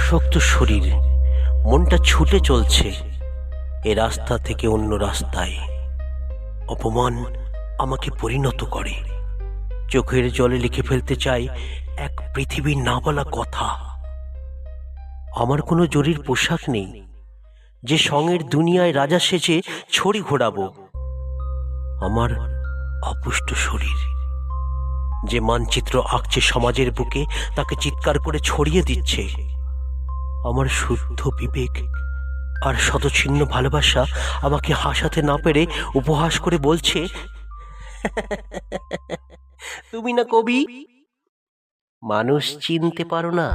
অশক্ত শরীর। মনটা ছুটে চলছে এ রাস্তা থেকে অন্য রাস্তায়। অপমান আমাকে পরিণত করে। চোখের জলে লিখে ফেলতে চাই এক পৃথিবীর না বলা কথা। আমার কোনো জরির পোশাক নেই। যে সঙ্গের দুনিয়ায় রাজা সেজে ছড়ি ঘোরাবো। আমার অপুষ্ট শরীর। যে মানচিত্র আঁকছে সমাজের বুকে তাকে চিৎকার করে ছড়িয়ে দিচ্ছে। আমার শুদ্ধ বিবেক আর শতচ্ছিন্ন ভালোবাসা আমাকে হাসাতে না পেরে উপহাস করে বলছে, তুমি না কবি? মানুষ চিনতে পারো না।